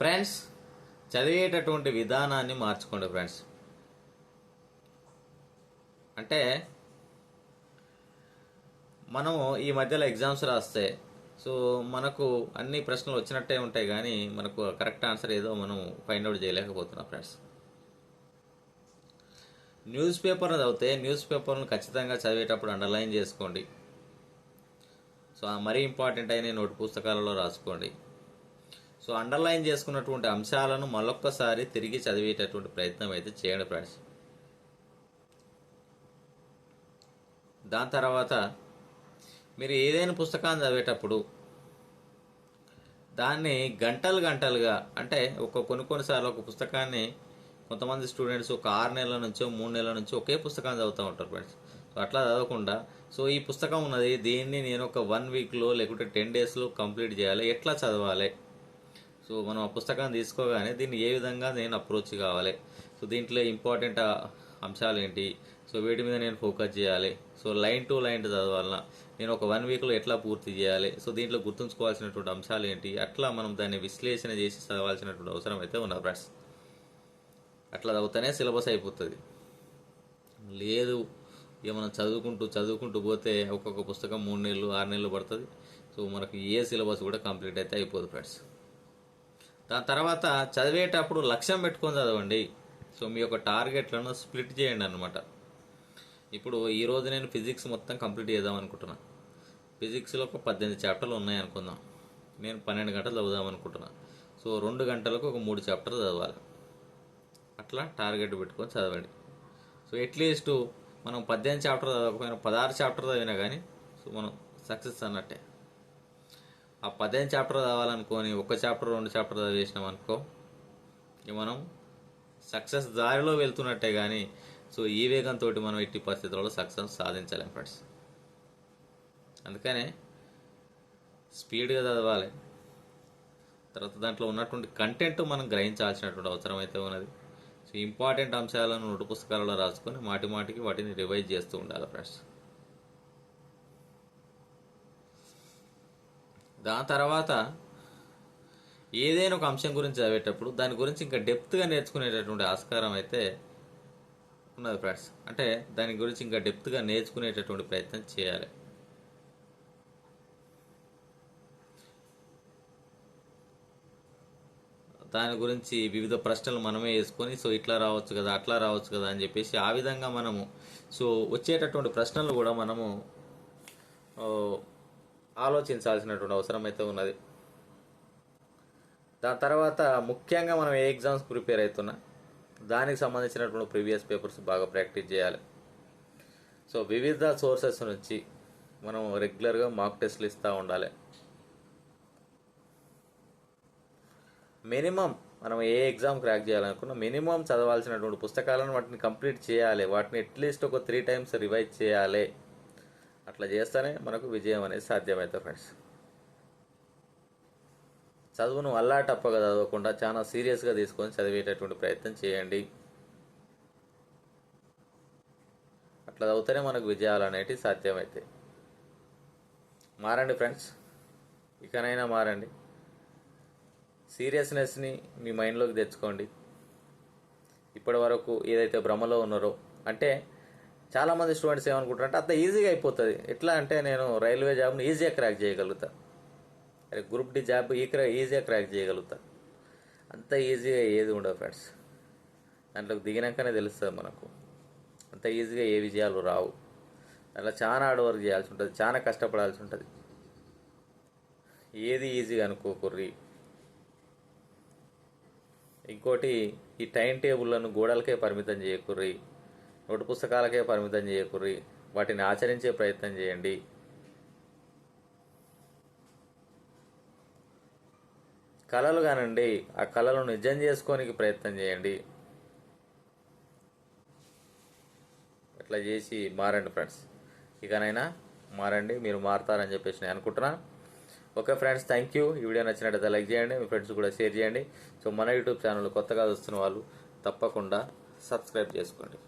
Friends చదివేటటువంటి విధానాన్ని మార్చుకోండి friends అంటే మనము ఈ మధ్యలో ఎగ్జామ్స్ రాస్తే సో మనకు అన్ని ప్రశ్నలు వచ్చినట్టే ఉంటాయి కానీ మనకు కరెక్ట్ ఆన్సర్ ఏదో మనం ఫైండ్ అవుట్ చేయలేకపోతున్నాం ఫ్రెండ్స్ న్యూస్ పేపర్ని చదివితే న్యూస్ పేపర్ను ఖచ్చితంగా చదివేటప్పుడు అండర్లైన్ చేసుకోండి. సో ఆ మరీ ఇంపార్టెంట్ అయిన నోటు పుస్తకాలలో రాసుకోండి. సో అండర్లైన్ చేసుకున్నటువంటి అంశాలను మళ్ళొక్కసారి తిరిగి చదివేటటువంటి ప్రయత్నం అయితే చేయండి ఫ్రెండ్స్. దాని తర్వాత మీరు ఏదైనా పుస్తకాన్ని చదివేటప్పుడు దాన్ని గంటలు గంటలుగా అంటే ఒక కొన్ని కొన్నిసార్లు ఒక పుస్తకాన్ని కొంతమంది స్టూడెంట్స్ ఒక ఆరు నెలల నుంచో మూడు నెలల నుంచో ఒకే పుస్తకాన్ని చదువుతూ ఉంటారు ఫ్రెండ్స్. సో అట్లా చదవకుండా సో ఈ పుస్తకం ఉన్నది దీన్ని నేను ఒక వన్ వీక్లో లేకుంటే టెన్ డేస్లో కంప్లీట్ చేయాలి. ఎట్లా చదవాలి? సో మనం ఆ పుస్తకాన్ని తీసుకోగానే దీన్ని ఏ విధంగా నేను అప్రోచ్ కావాలి? సో దీంట్లో ఇంపార్టెంట్ అంశాలు ఏంటి సో వీటి మీద నేను ఫోకస్ చేయాలి. సో లైన్ టు లైన్ చదవాలన నేను ఒక వన్ వీక్లో ఎట్లా పూర్తి చేయాలి? సో దీంట్లో గుర్తుంచుకోవాల్సినటువంటి అంశాలు ఏంటి అట్లా మనం దాన్ని విశ్లేషణ చేసి చదవాల్సినటువంటి అవసరం అయితే ఉన్నది ఫ్రెండ్స్. అట్లా చదివితేనే సిలబస్ అయిపోతుంది. లేదు ఇక మనం చదువుకుంటూ చదువుకుంటూ పోతే ఒక్కొక్క పుస్తకం మూడు నెలలు ఆరు నెలలు పడుతుంది. సో మనకు ఏ సిలబస్ కూడా కంప్లీట్ అయితే అయిపోదు ఫ్రెండ్స్. దాని తర్వాత చదివేటప్పుడు లక్ష్యం పెట్టుకొని చదవండి. సో మీ యొక్క టార్గెట్లను స్ప్లిట్ చేయండి అనమాట ఇప్పుడు ఈరోజు నేను ఫిజిక్స్ మొత్తం కంప్లీట్ చేద్దాం అనుకుంటున్నా. ఫిజిక్స్లో ఒక పద్దెనిమిది చాప్టర్లు ఉన్నాయి అనుకుందాం. నేను పన్నెండు గంటలు చదువుదాం అనుకుంటున్నా. సో రెండు గంటలకు ఒక మూడు చాప్టర్లు చదవాలి. అట్లా టార్గెట్ పెట్టుకొని చదవండి. సో ఎట్లీస్ట్ మనం పద్దెనిమిది చాప్టర్ చదవకపోయినా పదహారు చాప్టర్ చదివినా కానీ సో మనం సక్సెస్ అన్నట్టే. ఆ పదిహేను చాప్టర్ చదవాలనుకొని ఒక చాప్టర్ రెండు చాప్టర్ చదివేసినాం అనుకో ఇక మనం సక్సెస్ దారిలో వెళ్తున్నట్టే కానీ సో ఈ వేగంతో మనం ఎట్టి పరిస్థితుల్లో సక్సెస్ సాధించలేం ఫ్రెండ్స్ అందుకనే స్పీడ్గా చదవాలి. తర్వాత దాంట్లో ఉన్నటువంటి కంటెంట్ మనం గ్రహించాల్సినటువంటి అవసరం అయితే ఉన్నది. సో ఇంపార్టెంట్ అంశాలను నోటు పుస్తకాలలో రాసుకొని మాటి మాటికి వాటిని రివైజ్ చేస్తూ ఉండాలి ఫ్రెండ్స్ దాని తర్వాత ఏదైనా ఒక అంశం గురించి చదివేటప్పుడు దాని గురించి ఇంకా డెప్త్గా నేర్చుకునేటటువంటి ఆస్కారం అయితే ఉన్నది ఫ్రెండ్స్ అంటే దాని గురించి ఇంకా డెప్త్గా నేర్చుకునేటటువంటి ప్రయత్నం చేయాలి. దాని గురించి వివిధ ప్రశ్నలు మనమే వేసుకొని సో ఇట్లా రావచ్చు కదా అట్లా రావచ్చు కదా అని చెప్పేసి ఆ విధంగా మనము సో వచ్చేటటువంటి ప్రశ్నలు కూడా మనము ఆలోచించాల్సినటువంటి అవసరం అయితే ఉన్నది. దాని తర్వాత ముఖ్యంగా మనం ఏ ఎగ్జామ్స్ ప్రిపేర్ అవుతున్నా దానికి సంబంధించినటువంటి ప్రీవియస్ పేపర్స్ బాగా ప్రాక్టీస్ చేయాలి. సో వివిధ సోర్సెస్ నుంచి మనం రెగ్యులర్గా మాక్ టెస్ట్లు ఇస్తూ ఉండాలి. మినిమం మనం ఏ ఎగ్జామ్ క్రాక్ చేయాలనుకున్నా మినిమం చదవాల్సినటువంటి పుస్తకాలను వాటిని కంప్లీట్ చేయాలి. వాటిని అట్లీస్ట్ ఒక త్రీ టైమ్స్ రివైజ్ చేయాలి. అట్లా చేస్తేనే మనకు విజయం అనేది సాధ్యమవుతుంది ఫ్రెండ్స్ చదువును అల్లాటప్పగా చదవకుండా చాలా సీరియస్గా తీసుకొని చదివేటటువంటి ప్రయత్నం చేయండి. అట్లా చదివితేనే మనకు విజయాలు అనేటివి సాధ్యమవుతాయి మారండి ఫ్రెండ్స్ ఇకనైనా మారండి. సీరియస్నెస్ని మీ మైండ్లోకి తెచ్చుకోండి. ఇప్పటి వరకు ఏదైతే భ్రమలో ఉన్నారో అంటే చాలామంది స్టూడెంట్స్ ఏమనుకుంటారంటే అంత ఈజీగా అయిపోతుంది. ఎట్లా అంటే నేను రైల్వే జాబ్ని ఈజీగా క్రాక్ చేయగలుగుతా. అరే గ్రూప్ డి జాబ్ ఈ క్రా ఈజీగా క్రాక్ చేయగలుగుతా. అంత ఈజీగా ఏది ఉండదు ఫ్రెండ్స్ దాంట్లోకి దిగినాకనే తెలుస్తుంది మనకు. అంత ఈజీగా ఏ విజయాలు రావు. దాంట్లో చాలా హార్డ్ వర్క్ చేయాల్సి ఉంటుంది చాలా కష్టపడాల్సి ఉంటుంది. ఏది ఈజీగా అనుకోకుర్రి ఇంకోటి ఈ టైం టేబుల్లను గోడలకే పరిమితం చేయకుర్రి నోటు పుస్తకాలకే పరిమితం చేయకుర్రి. వాటిని ఆచరించే ప్రయత్నం చేయండి. కళలు కానండి ఆ కళలను నిజం చేసుకోనికి ప్రయత్నం చేయండి. అట్లా చేసి మారండి ఫ్రెండ్స్. ఇకనైనా మారండి మీరు మారతారని చెప్పేసి నేను అనుకుంటున్నా ఓకే ఫ్రెండ్స్ థ్యాంక్ యూ. ఈ వీడియో నచ్చినట్టయితే లైక్ చేయండి మీ ఫ్రెండ్స్ కూడా షేర్ చేయండి. సో మన యూట్యూబ్ ఛానల్ కొత్తగా చూస్తున్న వాళ్ళు తప్పకుండా సబ్స్క్రైబ్ చేసుకోండి.